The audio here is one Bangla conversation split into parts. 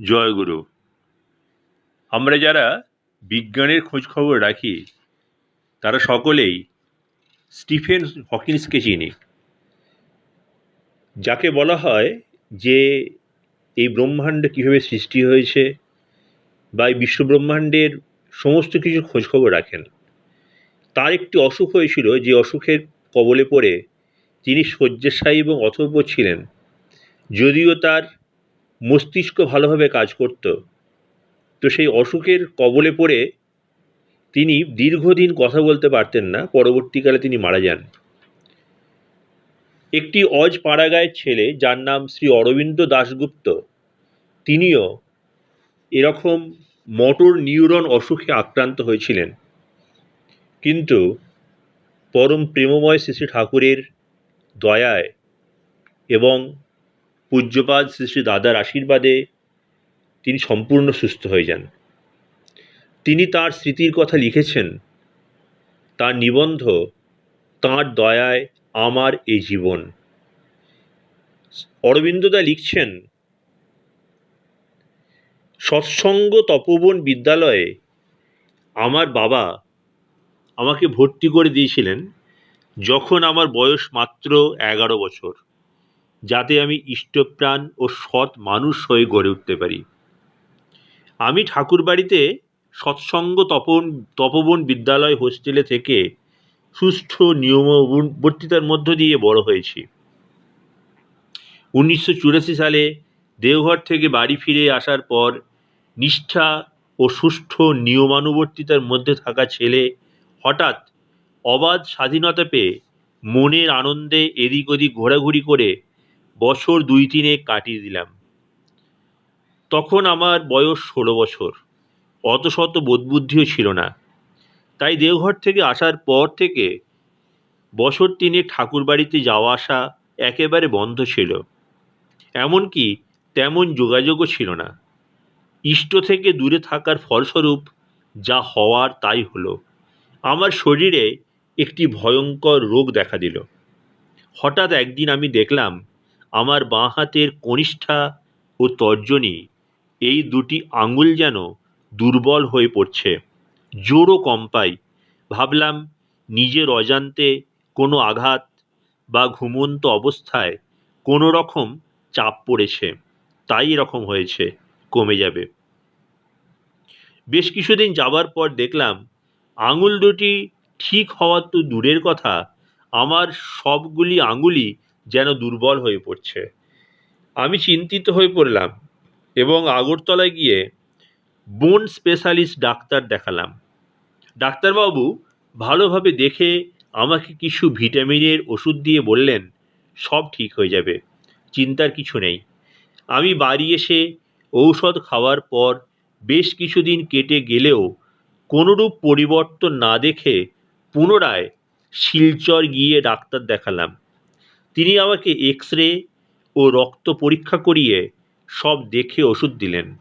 জয়গুরু আমরা যারা বিজ্ঞানের খোঁজ খবর রাখি, তারা সকলেই স্টিফেন হকিন্সকে চিনি। যাকে বলা হয় যে এই ব্রহ্মাণ্ড কীভাবে সৃষ্টি হয়েছে বা এই বিশ্বব্রহ্মাণ্ডের সমস্ত কিছু খোঁজ খবর রাখেন। তার একটি অসুখ হয়েছিল যে অসুখের কবলে পড়ে তিনি শয্যাশায়ী এবং অথর্ব ছিলেন, যদিও তার মস্তিষ্ক ভালোভাবে কাজ করত। তো সেই অসুখের কবলে পড়ে তিনি দীর্ঘদিন কথা বলতে পারতেন না, পরবর্তীকালে তিনি মারা যান। একটি অজ পাড়াগাঁয়ের ছেলে যার নাম শ্রী অরবিন্দ দাশগুপ্ত, তিনিও এরকম মোটর নিউরন অসুখে আক্রান্ত হয়েছিলেন। কিন্তু পরম প্রেমময় শ্রী ঠাকুরের দয়ায় এবং পূজ্যপাদ শ্রী শ্রী দাদার আশীর্বাদে তিনি সম্পূর্ণ সুস্থ হয়ে যান। তিনি তার স্মৃতির কথা লিখেছেন, তার নিবন্ধ, তাঁর দয়ায় আমার এই জীবন। অরবিন্দদা লিখছেন, সৎসঙ্গ তপবন বিদ্যালয়ে আমার বাবা আমাকে ভর্তি করে দিয়েছিলেন যখন আমার বয়স মাত্র এগারো বছর। যাতে আমি ইষ্টপ্রাণ ও সৎ মানুষ হয়ে গড়ে উঠতে পারি। আমি ঠাকুরবাড়িতে সৎসঙ্গ তপন, তপবন বিদ্যালয় হোস্টেলে থেকে সুষ্ঠু নিয়মবর্তিতার মধ্য দিয়ে বড় হয়েছি। উনিশশো চুরাশি সালে দেওঘর থেকে বাড়ি ফিরে আসার পর নিষ্ঠা ও সুষ্ঠু নিয়মানুবর্তিতার মধ্যে থাকা ছেলে হঠাৎ অবাধ স্বাধীনতা পেয়ে মনের আনন্দে এদিক ওদিক ঘোরাঘুরি করে বছর দুই তিনে কাটিয়ে দিলাম। তখন আমার বয়স ষোলো বছর। অত শত বোধবুদ্ধিও ছিল না। তাই দেওঘর থেকে আসার পর থেকে বছর তিনে ঠাকুর বাড়িতে যাওয়া আসা একেবারে বন্ধ ছিল। এমনকি তেমন যোগাযোগও ছিল না। ইষ্ট থেকে দূরে থাকার ফলস্বরূপ যা হওয়ার তাই হলো। আমার শরীরে একটি ভয়ঙ্কর রোগ দেখা দিল। হঠাৎ একদিন আমি দেখলাম আমার বাঁ হাতের কনিষ্ঠা ও তর্জনী, এই দুটি আঙুল যেন দুর্বল হয়ে পড়ছে। জোরও কম পাই। ভাবলাম, নিজের অজান্তে কোনো আঘাত বা ঘুমন্ত অবস্থায় কোনো রকম চাপ পড়েছে, তাই এরকম হয়েছে, কমে যাবে। বেশ কিছুদিন যাবার পর দেখলাম, আঙুল দুটি ঠিক হওয়া তো দূরের কথা, আমার সবগুলি আঙুলই যেন দুর্বল হয়ে পড়ছে। আমি চিন্তিত হয়ে পড়লাম এবং আগরতলায় গিয়ে বোন স্পেশালিস্ট ডাক্তার দেখালাম। ডাক্তারবাবু ভালোভাবে দেখে আমাকে কিছু ভিটামিনের ওষুধ দিয়ে বললেন, সব ঠিক হয়ে যাবে, চিন্তার কিছু নেই। আমি বাড়ি এসে ঔষধ খাওয়ার পর বেশ কিছুদিন কেটে গেলেও কোনোরূপ পরিবর্তন না দেখে পুনরায় শিলচর গিয়ে ডাক্তার দেখালাম। তিনি আমাকে এক্স রে ও রক্ত পরীক্ষা করিয়ে সব দেখে ওষুধ দিলেন।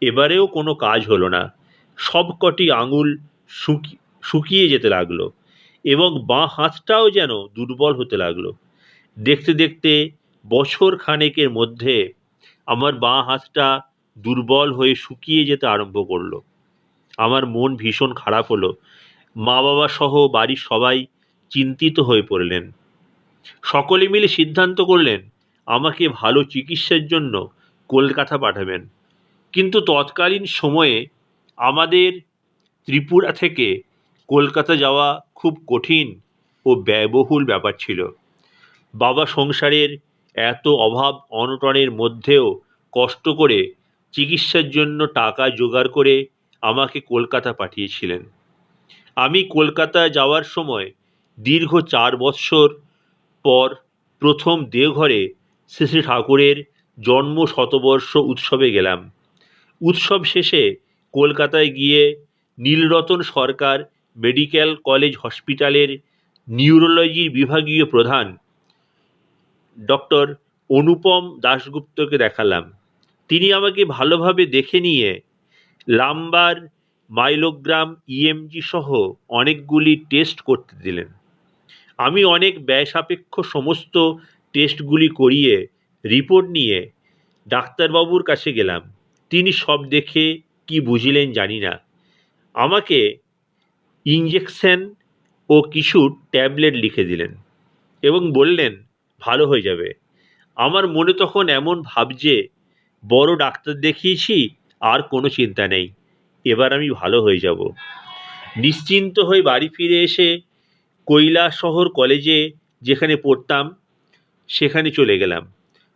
এবারেও কোনো কাজ হলো না। সব কটি আঙুল শুকি, শুকিয়ে যেতে লাগল এবং বাঁ হাতটাও যেন দুর্বল হতে লাগল। দেখতে দেখতে বছর খানেকের মধ্যে আমার বাঁ হাতটা দুর্বল হয়ে শুকিয়ে যেতে আরম্ভ করল। আমার মন ভীষণ খারাপ হলো। মা বাবা সহ বাড়ির সবাই চিন্তিত হয়ে পড়লেন। সকলে মিলে সিদ্ধান্ত করলেন, আমাকে ভালো চিকিৎসার জন্য কলকাতা পাঠাবেন। কিন্তু তৎকালীন সময়ে আমাদের ত্রিপুরা থেকে কলকাতা যাওয়া খুব কঠিন ও ব্যয়বহুল ব্যাপার ছিল। বাবা সংসারের এত অভাব অনটনের মধ্যেও কষ্ট করে চিকিৎসার জন্য টাকা জোগাড় করে আমাকে কলকাতা পাঠিয়েছিলেন। আমি কলকাতা যাওয়ার সময় দীর্ঘ চার বৎসর পর প্রথম দেওঘরে শ্রী শ্রী ঠাকুরের জন্ম শতবর্ষ উৎসবে গেলাম। উৎসব শেষে কলকাতায় গিয়ে নীলরতন সরকার মেডিকেল কলেজ হসপিটালের নিউরোলজির বিভাগীয় প্রধান ডক্টর অনুপম দাশগুপ্তকে দেখালাম। তিনি আমাকে ভালোভাবে দেখে নিয়ে লাম্বার মাইলোগ্রাম ইএমজি সহ অনেকগুলি টেস্ট করতে দিলেন। আমি অনেক ব্যয় সাপেক্ষ সমস্ত টেস্টগুলি করিয়ে রিপোর্ট নিয়ে ডাক্তারবাবুর কাছে গেলাম। তিনি সব দেখে কি বুঝিলেন জানি না। আমাকে ইঞ্জেকশন ও কিছু ট্যাবলেট লিখে দিলেন এবং বললেন, ভালো হয়ে যাবে। আমার মনে তখন এমন ভাব যে, বড় ডাক্তার দেখিয়েছি, আর কোনো চিন্তা নেই। এবার আমি ভালো হয়ে যাব। নিশ্চিন্ত হয়ে বাড়ি ফিরে এসে কৈলাসহর কলেজে যেখানে পড়তাম, সেখানে চলে গেলাম।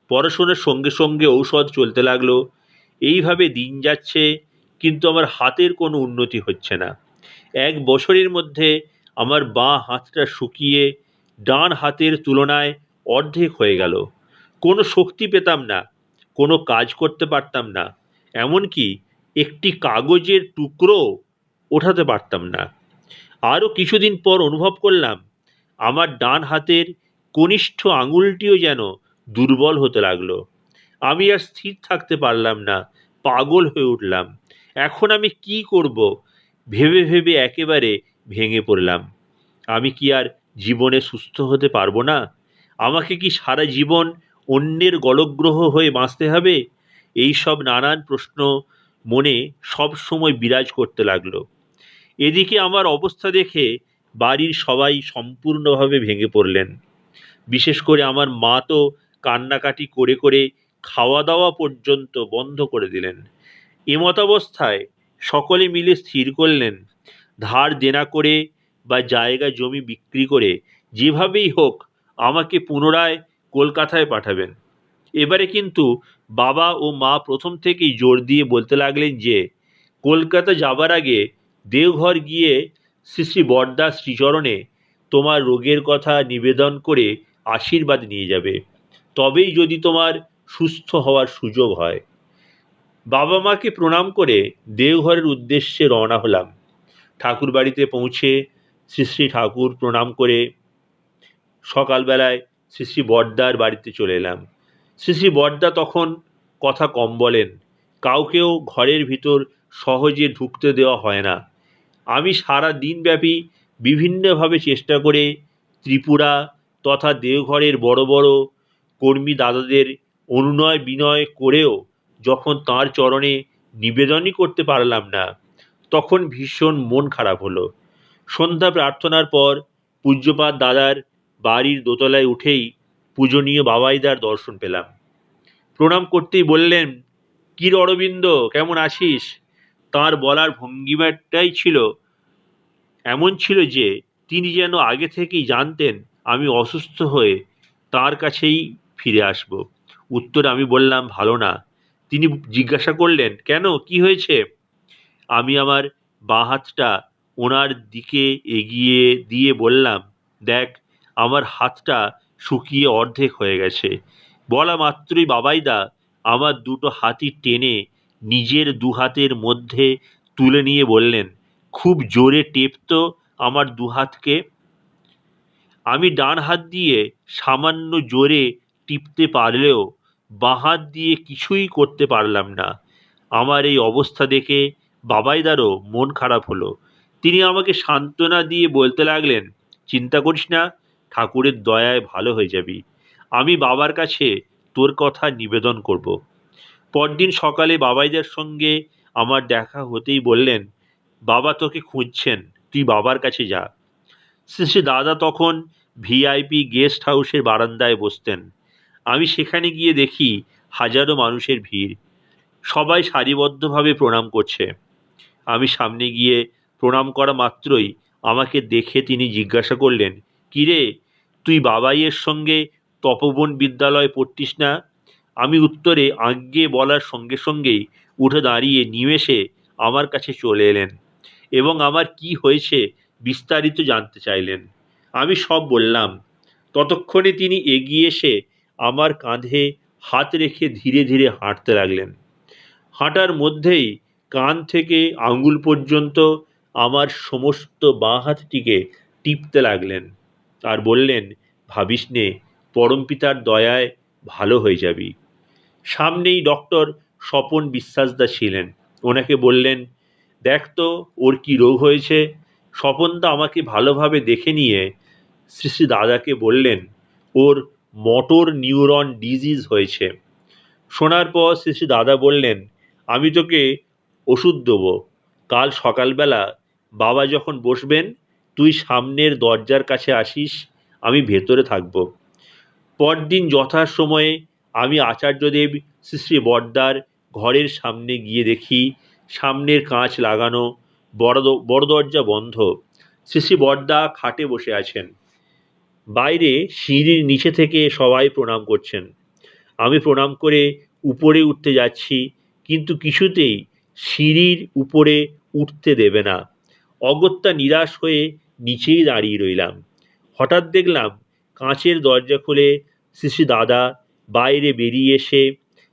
পড়াশোনার সঙ্গে সঙ্গে ঔষধ চলতে লাগল। এইভাবে দিন যাচ্ছে, কিন্তু আমার হাতের কোনো উন্নতি হচ্ছে না। এক বছরের মধ্যে আমার বাঁ হাতটা শুকিয়ে ডান হাতের তুলনায় অর্ধেক হয়ে গেল। কোনো শক্তি পেতাম না, কোনো কাজ করতে পারতাম না, এমনকি একটি কাগজের টুকরো ওঠাতে পারতাম না। আরও কিছুদিন পর অনুভব করলাম, আমার ডান হাতের কনিষ্ঠ আঙুলটিও যেন দুর্বল হতে লাগল। আমি আর স্থির থাকতে পারলাম না, পাগল হয়ে উঠলাম। এখন আমি কি করব? ভেবে ভেবে একেবারে ভেঙে পড়লাম। আমি কি আর জীবনে সুস্থ হতে পারব না? আমাকে কি সারা জীবন অন্যের গলগ্রহ হয়ে বাঁচতে হবে? এই সব নানান প্রশ্ন মনে সব সময় বিরাজ করতে লাগল। এদিকে আমার অবস্থা দেখে বাড়ির সবাই সম্পূর্ণভাবে ভেঙে পড়লেন। বিশেষ করে আমার মা তো কান্নাকাটি করে করে খাওয়া দাওয়া পর্যন্ত বন্ধ করে দিলেন। এমতাবস্থায় সকলে মিলে স্থির করলেন। ধার দেনা করে বা জায়গা জমি বিক্রি করে যেভাবেই হোক আমাকে পুনরায় কলকাতায় পাঠাবেন। এবারে কিন্তু বাবা ও মা প্রথম থেকেই জোর দিয়ে বলতে লাগলেন যে, কলকাতা যাবার আগে দেওঘর গিয়ে শ্রী শ্রী বরদা শ্রীচরণে তোমার রোগের কথা নিবেদন করে আশীর্বাদ নিয়ে যাবে। তবেই যদি তোমার সুস্থ হওয়ার সুযোগ হয়। বাবা মাকে প্রণাম করে দেওঘরের উদ্দেশ্যে রওনা হলাম। ঠাকুর বাড়িতে পৌঁছে শ্রী শ্রী ঠাকুর প্রণাম করে সকালবেলায় শ্রী শ্রী বর্দার বাড়িতে চলে এলাম। শ্রী শ্রী বর্দা তখন কথা কম বলেন, কাউকেও ঘরের ভিতর সহজে ঢুকতে দেওয়া হয় না। আমি সারা দিনব্যাপী বিভিন্নভাবে চেষ্টা করে ত্রিপুরা তথা দেওঘরের বড় বড় কর্মী দাদাদের অনুনয় বিনয় করেও যখন তাঁর চরণে নিবেদনই করতে পারলাম না, তখন ভীষণ মন খারাপ হলো। সন্ধ্যা প্রার্থনার পর পূজ্যপাত দাদার বাড়ির দোতলায় উঠেই পূজনীয় বাবাইদার দর্শন পেলাম। প্রণাম করতেই বললেন কি রে অরবিন্দ, কেমন আছিস? তাঁর বলার ভঙ্গিমাটাই ছিল, এমন ছিল যে তিনি যেন আগে থেকেই জানতেন আমি অসুস্থ হয়ে তার কাছেই ফিরে আসব। উত্তর আমি বললাম, ভালো না। তিনি জিজ্ঞাসা করলেন, কেন? কি হয়েছে? আমি আমার বাঁ হাতটা ওনার দিকে এগিয়ে দিয়ে বললাম, দেখ, আমার হাতটা শুকিয়ে অর্ধেক হয়ে গেছে। বলা মাত্রই বাবাইদা আমার দুটো হাতি টেনে নিজের দু হাতের মধ্যে তুলে নিয়ে বললেন, খুব জোরে টেপ তো আমার দু হাতকে। আমি ডান হাত দিয়ে সামান্য জোরে টিপতে পারলেও বাঁ হাত দিয়ে কিছুই করতে পারলাম না। আমার এই অবস্থা দেখে বাবাইদারও মন খারাপ হলো। তিনি আমাকে সান্ত্বনা দিয়ে বলতে লাগলেন, চিন্তা করিস না, ঠাকুরের দয়ায় ভালো হয়ে যাবি। আমি বাবার কাছে তোর কথা নিবেদন করব। পরদিন সকালে বাবাইদার সঙ্গে আমার দেখা হতেই বললেন, বাবা তোকে খুঁজছেন, তুই বাবার কাছে যা। শেষে দাদা তখন ভিআইপি গেস্ট হাউসের বারান্দায় বসতেন। আমি সেখানে গিয়ে দেখি হাজারো মানুষের ভিড়। সবাই সারিবদ্ধভাবে প্রণাম করছে। আমি সামনে গিয়ে প্রণাম করা মাত্রই আমাকে দেখে তিনি জিজ্ঞাসা করলেন কিরে তুই বাবাইয়ের সঙ্গে তপবন বিদ্যালয়ে পড়তিস না? আমি উত্তরে আজ্ঞে বলার সঙ্গে সঙ্গেই উঠে দাঁড়িয়ে নিমেষে আমার কাছে চলে এলেন এবং আমার কি হয়েছে বিস্তারিত জানতে চাইলেন। আমি সব বললাম। ততক্ষণে তিনি এগিয়ে এসে আমার কাঁধে হাত রেখে ধীরে ধীরে হাঁটতে লাগলেন। হাঁটার মধ্যেই কান থেকে আঙ্গুল পর্যন্ত আমার সমস্ত বাঁ হাতটিকে টিপতে লাগলেন আর বললেন, ভাবিস নে, পরমপিতার দয়ায় ভালো হয়ে যাবি। সামনেই ডক্টর স্বপন বিশ্বাসদা ছিলেন। ওনাকে বললেন, দেখ তো, ওর কী রোগ হয়েছে? স্বপনদা আমাকে ভালোভাবে দেখে নিয়ে শ্রী শ্রী দাদাকে বললেন, ওর মোটর নিউরন ডিজিজ হয়েছে। শোনার পর শ্রী শ্রী দাদা বললেন, আমি তোকে ওষুধ দেবো। কাল সকালবেলা বাবা যখন বসবেন, তুই সামনের দরজার কাছে আসিস, আমি ভেতরে থাকব। পরদিন যথাসময়ে আমি আচার্যদেব শ্রী শ্রী বড়দার ঘরের সামনে গিয়ে দেখি, সামনের কাঁচ লাগানো বড় বড় দরজা বন্ধ। শ্রী শ্রী বড়দা খাটে বসে আছেন। বাইরে সিঁড়ির নিচে থেকে সবাই প্রণাম করছেন। আমি প্রণাম করে উপরে উঠতে যাচ্ছি, কিন্তু কিছুতেই সিঁড়ির উপরে উঠতে দেবে না। অগত্যা নিরাশ হয়ে নিচেই দাঁড়িয়ে রইলাম। হঠাৎ দেখলাম কাঁচের দরজা খুলে শ্রী শ্রী দাদা বাইরে বেরিয়ে এসে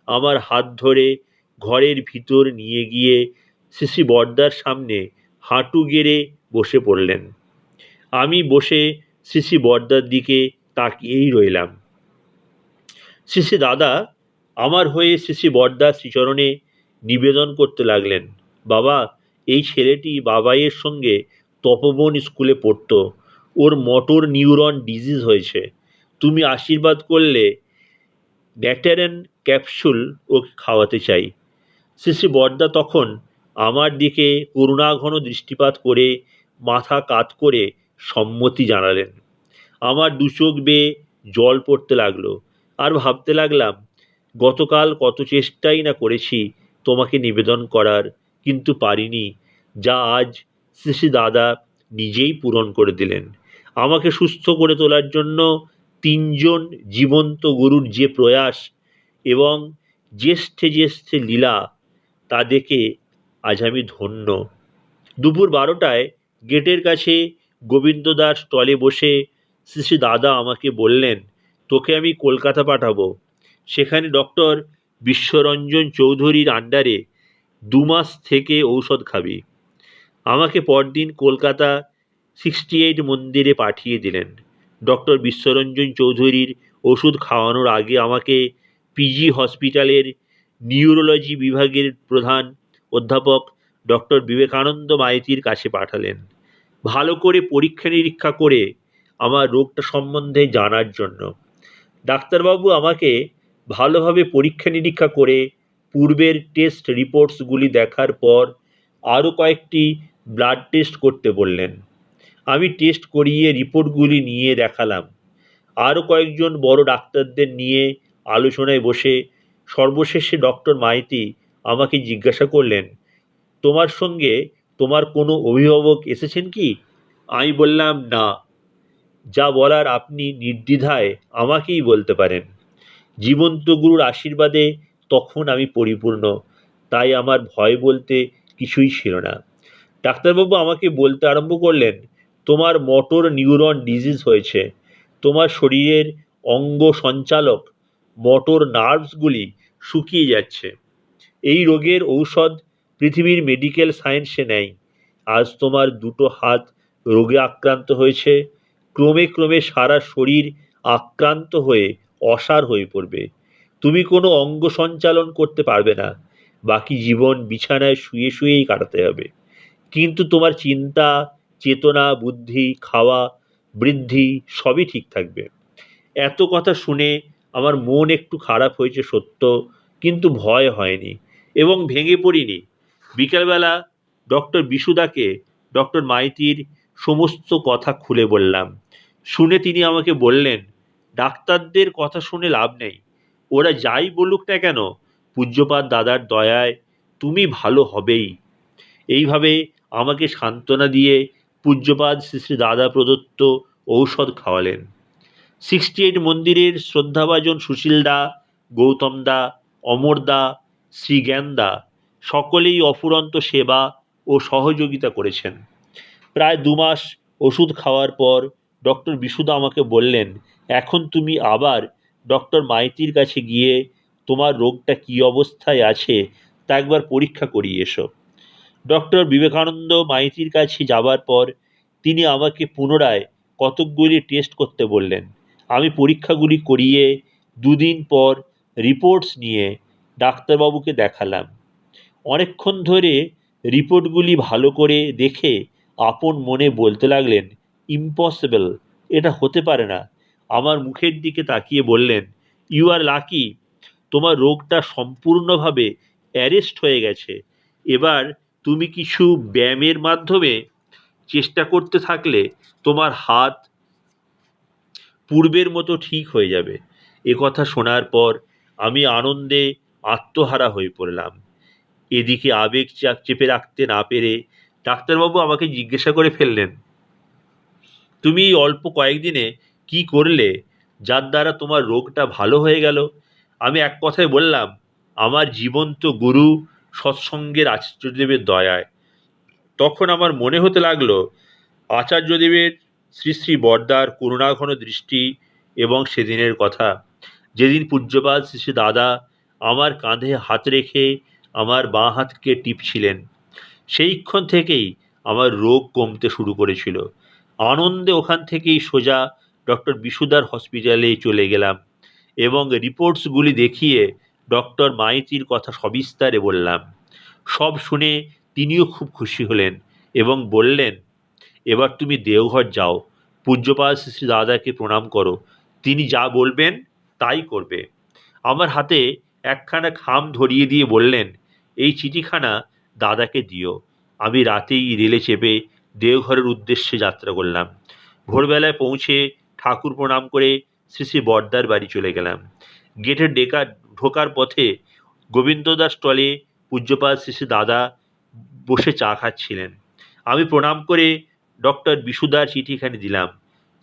আমার হাত ধরে ঘরের ভিতর নিয়ে গিয়ে শ্রী বড়দার সামনে হাঁটু গেড়ে বসে পড়লেন। আমি বসে শ্রী বড়দার দিকে তাকিয়েই রইলাম। শ্রী দাদা, আমার হয়ে শ্রী বড়দার শ্রীচরণে নিবেদন করতে লাগলেন। বাবা, এই ছেলেটি বাবাইয়ের সঙ্গে তপবন স্কুলে পড়তো। ওর মোটর নিউরন ডিজিজ হয়েছে। তুমি আশীর্বাদ করলে ব্যাটারেন ক্যাপসুল ও খাওয়াতে চাই। শ্রী শ্রী বড়দা তখন আমার দিকে করুণাঘন দৃষ্টিপাত করে মাথা কাত করে সম্মতি জানালেন। আমার দু চোখ বেয়ে জল পড়তে লাগল আর ভাবতে লাগলাম, গতকাল কত চেষ্টাই না করেছি তোমাকে নিবেদন করার, কিন্তু পারিনি, যা আজ শ্রী দাদা নিজেই পূরণ করে দিলেন। আমাকে সুস্থ করে তোলার জন্য তিনজন জীবন্ত গুরুর যে প্রয়াস এবং জ্যেষ্ঠে জ্যেষ্ঠে লীলা, তা দেখে আজ আমি ধন্য। দুপুর বারোটায় গেটের কাছে গোবিন্দদার স্টলে বসে শ্রী শ্রী দাদা আমাকে বললেন, তোকে আমি কলকাতা পাঠাবো। সেখানে ডক্টর বিশ্বরঞ্জন চৌধুরীর আন্ডারে দু মাস থেকে ঔষধ খাবি। আমাকে পরদিন কলকাতা সিক্সটি এইট মন্দিরে পাঠিয়ে দিলেন। ডক্টর বিশ্বরঞ্জন চৌধুরীর ওষুধ খাওয়ানোর আগে আমাকে পিজি হসপিটালের নিউরোলজি বিভাগের প্রধান অধ্যাপক ডক্টর বিবেকানন্দ মাইতির কাছে পাঠালেন। ভালো করে পরীক্ষা নিরীক্ষা করে আমার রোগটা সম্বন্ধে জানার জন্য। ডাক্তারবাবু আমাকে ভালোভাবে পরীক্ষা নিরীক্ষা করে পূর্বের টেস্ট রিপোর্টসগুলি দেখার পর আরও কয়েকটি ব্লাড টেস্ট করতে বললেন। আমি টেস্ট করিয়ে রিপোর্টগুলি নিয়ে দেখালাম। আরও কয়েকজন বড় ডাক্তারদের নিয়ে আলোচনায় বসে সর্বশেষে ডক্টর মাইতি আমাকে জিজ্ঞাসা করলেন, তোমার সঙ্গে তোমার কোনো অভিভাবক এসেছেন কি? আমি বললাম, না। যা বলার আপনি নির্দ্বিধায় আমাকেই বলতে পারেন। জীবন্ত গুরুর আশীর্বাদে তখন আমি পরিপূর্ণ, তাই আমার ভয় বলতে কিছুই ছিল না। ডাক্তারবাবু আমাকে বলতে আরম্ভ করলেন তোমার মোটর নিউরন ডিজিজ হয়েছে। তোমার শরীরের অঙ্গ সঞ্চালক, মোটর নার্ভসগুলি শুকিয়ে যাচ্ছে। এই রোগের ঔষধ পৃথিবীর মেডিকেল সায়েন্সে নেই। আজ তোমার দুটো হাত রোগে আক্রান্ত হয়েছে। ক্রমে ক্রমে সারা শরীর আক্রান্ত হয়ে অসার হয়ে পড়বে। তুমি কোনো অঙ্গ সঞ্চালন করতে পারবে না। বাকি জীবন বিছানায় শুয়ে শুয়েই কাটাতে হবে। কিন্তু তোমার চিন্তা চেতনা, বুদ্ধি, খাওয়া, বৃদ্ধি সবই ঠিক থাকবে। এত কথা শুনে আমার মন একটু খারাপ হয়েছে সত্য, কিন্তু ভয় হয়নি এবং ভেঙে পড়িনি। বিকালবেলা ডক্টর বিশুদাকে, ডক্টর মাইতির সমস্ত কথা খুলে বললাম। শুনে তিনি আমাকে বললেন, ডাক্তারদের কথা শুনে লাভ নেই। ওরা যাই বলুক না কেন পূজ্যপাত দাদার দয়ায় তুমি ভালো হবেই। এইভাবে আমাকে সান্ত্বনা দিয়ে পূজ্যপাদ শ্রী শ্রী দাদা প্রদত্ত ঔষধ খাওয়ালেন। সিক্সটি এইট মন্দিরের শ্রদ্ধাভাজন সুশীল দা, গৌতম দা, অমর দা শ্রীজ্ঞান দা সকলেই অফুরন্ত সেবা ও সহযোগিতা করেছেন। প্রায় দু মাস ওষুধ খাওয়ার পর ডক্টর বিশুদা আমাকে বললেন, এখন তুমি আবার ডক্টর মাইতির কাছে গিয়ে তোমার রোগটা কী অবস্থায় আছে তা একবার পরীক্ষা করিয়ে এসো। ডক্টর বিবেকানন্দ মাইতির কাছে যাবার পর তিনি আমাকে পুনরায় কতকগুলি টেস্ট করতে বললেন। আমি পরীক্ষাগুলি করিয়ে দুদিন পর রিপোর্টস নিয়ে ডাক্তারবাবুকে দেখালাম। অনেকক্ষণ ধরে রিপোর্টগুলি ভালো করে দেখে আপন মনে বলতে লাগলেন ইম্পসিবল এটা হতে পারে না। আমার মুখের দিকে তাকিয়ে বললেন ইউ আর লাকি তোমার রোগটা সম্পূর্ণভাবে অ্যারেস্ট হয়ে গেছে। এবার তুমি কিছু ব্যায়ামের মাধ্যমে চেষ্টা করতে থাকলে তোমার হাত পূর্বের মতো ঠিক হয়ে যাবে। এ কথা শোনার পর আমি আনন্দে আত্মহারা হয়ে পড়লাম। এদিকে আবেগ চাপ চেপে রাখতে না পেরে ডাক্তারবাবু আমাকে জিজ্ঞাসা করে ফেললেন, তুমি এই অল্প কয়েকদিনে কি করলে যার দ্বারা তোমার রোগটা ভালো হয়ে গেল? আমি এক কথায় বললাম, আমার জীবন্ত গুরু সৎসঙ্গের আচার্যদেবের দয়ায়। তখন আমার মনে হতে লাগল, আচার্যদেবের শ্রী শ্রী বর্দার করুণাঘন দৃষ্টি এবং সেদিনের কথা। যেদিন পূজ্যপাল শ্রী শ্রী দাদা আমার কাঁধে হাত রেখে আমার বাঁ হাতকে টিপছিলেন সেইক্ষণ থেকেই আমার রোগ কমতে শুরু করেছিল। আনন্দে ওখান থেকেই সোজা ডক্টর বিশুদার হসপিটালে চলে গেলাম এবং রিপোর্টসগুলি দেখিয়ে ডক্টর মাইতির কথা সবিস্তারে বললাম। সব শুনে তিনিও খুব খুশি হলেন এবং বললেন, এবার তুমি দেওঘর যাও। পূজ্যপাল শ্রী দাদাকে প্রণাম করো। তিনি যা বলবেন তাই করবে। আমার হাতে একখানা খাম ধরিয়ে দিয়ে বললেন, এই চিঠিখানা দাদাকে দিও। আমি রাতেই রেলে চেপে দেওঘরের উদ্দেশ্যে যাত্রা করলাম। ভোরবেলায় পৌঁছে ঠাকুর প্রণাম করে শ্রী শ্রী বর্দার বাড়ি চলে গেলাম। গেটের ডেকা ঢোকার পথে গোবিন্দদাস স্টলে পূজ্যপাল শ্রী দাদা বসে চা খাচ্ছিলেন। আমি প্রণাম করে ডক্টর বিশুদার চিঠিখানি দিলাম।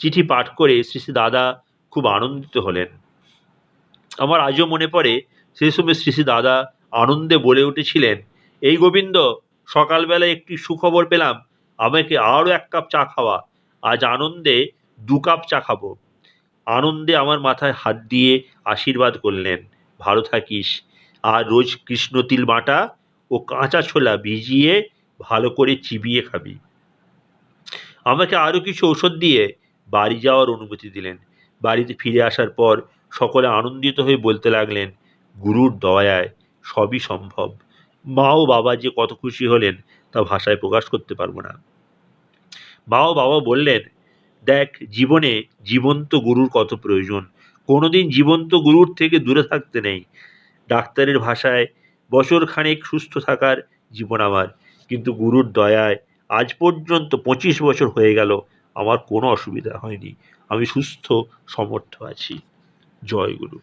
চিঠি পাঠ করে শ্রী দাদা খুব আনন্দিত হলেন। আমার আজও মনে পড়ে, সেই সময় শ্রী দাদা আনন্দে বলে উঠেছিলেন, এই গোবিন্দ সকালবেলা একটি সুখবর পেলাম। আমাকে আরও এক কাপ চা খাওয়া। আজ আনন্দে দু কাপ চা খাব। আনন্দে আমার মাথায় হাত দিয়ে আশীর্বাদ করলেন। ভালো থাকিস। আর রোজ কৃষ্ণ তিল বাটা ও কাঁচা ছোলা ভিজিয়ে ভালো করে চিবিয়ে খাবি। আমাকে আরও কিছু ঔষধ দিয়ে বাড়ি যাওয়ার অনুমতি দিলেন। বাড়িতে ফিরে আসার পর সকলে আনন্দিত হয়ে বলতে লাগলেন, গুরুর দয়ায় সবই সম্ভব। মা ও বাবা যে কত খুশি হলেন তা ভাষায় প্রকাশ করতে পারব না। মা ও বাবা বললেন, দেখ, জীবনে জীবন্ত গুরুর কত প্রয়োজন। কোনোদিন জীবন্ত গুরুর থেকে দূরে থাকতে নেই। ডাক্তারের ভাষায় বছর খানেক সুস্থ থাকার জীবন আমার। কিন্তু গুরুর দয়ায় আজ পর্যন্ত পঁচিশ বছর হয়ে গেল, আমার কোনো অসুবিধা হয়নি। আমি সুস্থ, সমর্থ আছি। জয় গুরু।